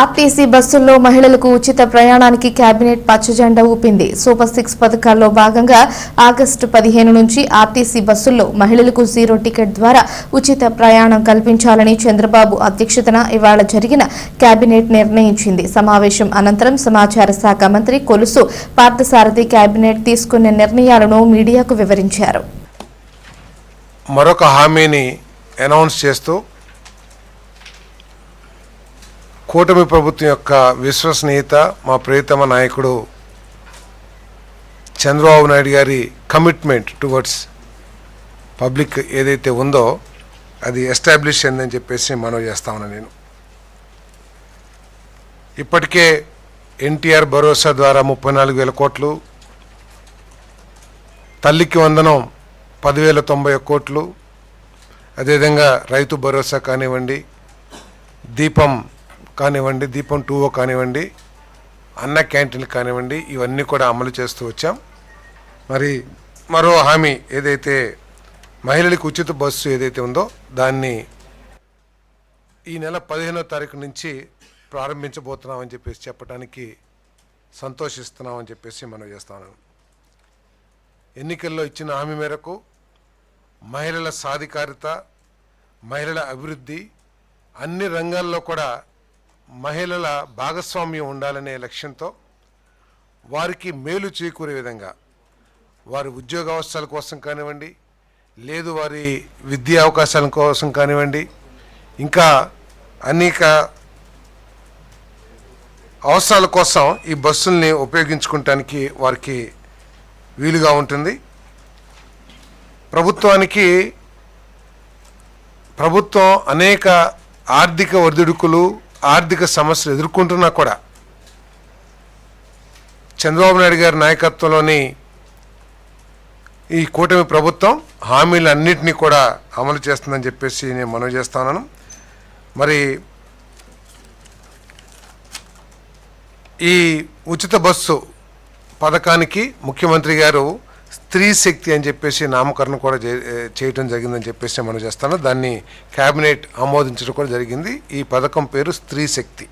RTC బస్సుల్లో మహిళలకు ఉచిత ప్రయాణానికి కేబినెట్ పచ్చజెండా ఊపింది. సూపర్ సిక్స్ పథకాల్లో భాగంగా ఆగస్టు పదిహేను నుంచి ఆర్టీసీ బస్సుల్లో మహిళలకు జీరో టికెట్ ద్వారా ఉచిత ప్రయాణం కల్పించాలని చంద్రబాబు అధ్యక్షతన ఇవాళ జరిగిన కేబినెట్ నిర్ణయించింది. సమావేశం అనంతరం సమాచార శాఖ మంత్రి కొలుసు పార్థసారథి కేబినెట్ తీసుకున్న నిర్ణయాలను మీడియాకు వివరించారు. మరొక హామీని అనౌన్స్ చేస్తూ కూటమి ప్రభుత్వం యొక్క విశ్వసనీయత మా ప్రియతమ నాయకుడు చంద్రబాబు నాయుడు గారి కమిట్మెంట్ టువర్డ్స్ పబ్లిక్ ఏదైతే ఉందో అది ఎస్టాబ్లిష్ అయిందని చెప్పేసి మనవి చేస్తా ఉన్నాను నేను. ఇప్పటికే ఎన్టీఆర్ భరోసా ద్వారా ముప్పై నాలుగు వేల కోట్లు తల్లికి వందనం పదివేల తొంభై ఒక్క కోట్లు అదేవిధంగా రైతు భరోసా కానివ్వండి దీపం కానివ్వండి దీపం టూ ఓ కానివ్వండి అన్న క్యాంటీన్లు కానివ్వండి ఇవన్నీ కూడా అమలు చేస్తూ వచ్చాం. మరి మరో హామీ ఏదైతే మహిళలకు ఉచిత బస్సు ఏదైతే ఉందో దాన్ని ఈ నెల పదిహేనో తారీఖు నుంచి ప్రారంభించబోతున్నామని చెప్పేసి చెప్పడానికి సంతోషిస్తున్నామని చెప్పేసి మనం చేస్తాను ఎన్నికల్లో ఇచ్చిన హామీ మేరకు మహిళల సాధికారిత మహిళల అభివృద్ధి అన్ని రంగాల్లో కూడా మహిళల భాగస్వామ్యం ఉండాలనే లక్ష్యంతో వారికి మేలు చేకూరే విధంగా వారి ఉద్యోగ అవసరాల కోసం కానివ్వండి లేదు వారి విద్యా అవకాశాల కోసం కానివ్వండి ఇంకా అనేక అవసరాల కోసం ఈ బస్సుల్ని ఉపయోగించుకోవటానికి వారికి వీలుగా ఉంటుంది. ప్రభుత్వానికి ప్రభుత్వం అనేక ఆర్థిక ఒడిదుడుకులు ఆర్థిక సమస్యలు ఎదుర్కొంటున్నా కూడా. చంద్రబాబు నాయుడు గారి నాయకత్వంలోని ఈ కూటమి ప్రభుత్వం హామీలన్నింటినీ కూడా అమలు చేస్తుందని చెప్పేసి నేను మనవి చేస్తున్నాను మరి ఈ ఉచిత బస్సు పథకానికి ముఖ్యమంత్రి గారు స్త్రీ శక్తి అని చెప్పేసి నామకరణం కూడా చే- చేయటం జరిగిందని చెప్పేసి మనం చేస్తాను. దాన్ని క్యాబినెట్ ఆమోదించడం కూడా జరిగింది. ఈ పథకం పేరు స్త్రీ శక్తి.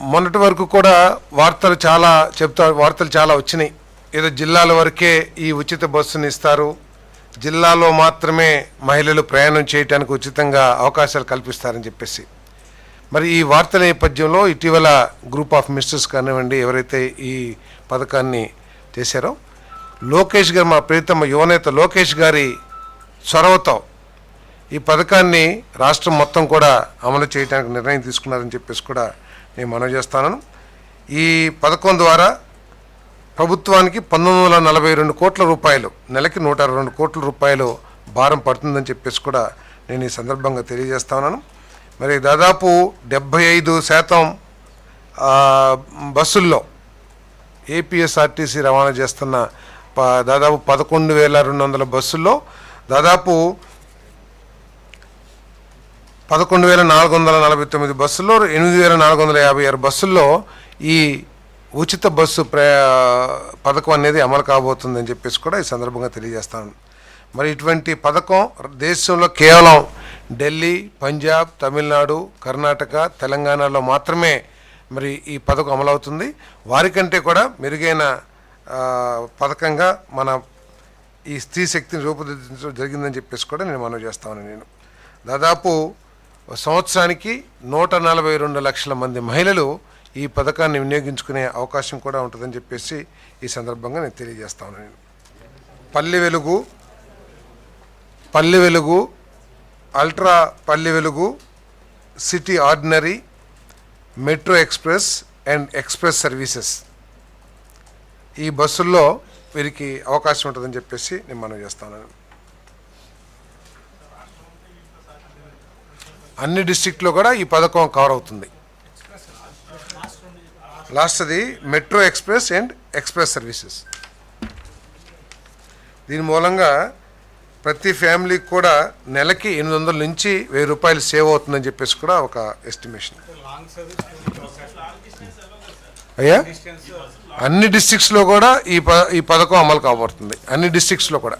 మొన్నటి వరకు కూడా వార్తలు చాలా చెప్తా వార్తలు చాలా వచ్చినాయి. ఏదో జిల్లాల వరకే ఈ ఉచిత బస్సుని ఇస్తారు. జిల్లాలో మాత్రమే మహిళలు ప్రయాణం చేయడానికి ఉచితంగా అవకాశాలు కల్పిస్తారని చెప్పేసి. మరి ఈ వార్తల నేపథ్యంలో ఇటీవల గ్రూప్ ఆఫ్ మినిస్టర్స్ కానివ్వండి ఎవరైతే ఈ పథకాన్ని చేశారో లోకేష్ గారు మా ప్రీతమ యువనేత లోకేష్ గారి చొరవతో ఈ పథకాన్ని రాష్ట్రం మొత్తం కూడా అమలు చేయడానికి నిర్ణయం తీసుకున్నారని చెప్పేసి కూడా నేను మనవి చేస్తాను. ఈ పథకం ద్వారా ప్రభుత్వానికి పంతొమ్మిది వందల నలభై రెండు కోట్ల రూపాయలు నెలకి నూట అరవై రెండు కోట్ల రూపాయలు భారం పడుతుందని చెప్పేసి కూడా నేను ఈ సందర్భంగా తెలియజేస్తా ఉన్నాను. మరి దాదాపు డెబ్భై ఐదు శాతం బస్సుల్లో ఏపీఎస్ఆర్టీసీ రవాణా చేస్తున్న ప- దాదాపు పదకొండు వేల రెండు వందల బస్సుల్లో దాదాపు పదకొండు వేల నాలుగు వందల నలభై తొమ్మిది బస్సుల్లో ఎనిమిది వేల నాలుగు వందల యాభై ఆరు బస్సుల్లో ఈ ఉచిత బస్సు ప్ర పథకం అనేది అమలు కాబోతుందని చెప్పేసి కూడా ఈ సందర్భంగా తెలియజేస్తాను. మరి ఇటువంటి పథకం దేశంలో కేవలం ఢిల్లీ పంజాబ్ తమిళనాడు కర్ణాటక తెలంగాణలో మాత్రమే మరి ఈ పథకం అమలవుతుంది. వారికంటే కూడా మెరుగైన పథకంగా మన ఈ స్త్రీ శక్తిని రూపుదిద్దించడం జరిగిందని చెప్పేసి కూడా నేను మనవి చేస్తాను నేను. దాదాపు సంవత్సరానికి నూట నలభై రెండు లక్షల మంది మహిళలు ఈ పథకాన్ని వినియోగించుకునే అవకాశం కూడా ఉంటుందని చెప్పేసి ఈ సందర్భంగా నేను తెలియజేస్తాను నేను. పల్లె వెలుగు పల్లె Velugu ultra Palle Velugu city ordinary metro express and express services. ఈ బస్సుల్లో వీరికి అవకాశం ఉంటుందని చెప్పేసి నేను మనం చేస్తాను అన్ని డిస్టిక్లో కూడా ఈ పథకం కవర్ అవుతుంది. లాస్ట్ అది metro express and express services. దీని మూలంగా ప్రతి ఫ్యామిలీకి కూడా నెలకి ఎనిమిది వందల నుంచి వెయ్యి రూపాయలు సేవ్ అవుతుందని చెప్పేసి కూడా ఒక ఎస్టిమేషన్ అయ్యా? అన్ని డిస్టిక్స్లో కూడా ఈ ప ఈ పథకం అమలు కాబడుతుంది అన్ని డిస్టిక్స్లో కూడా.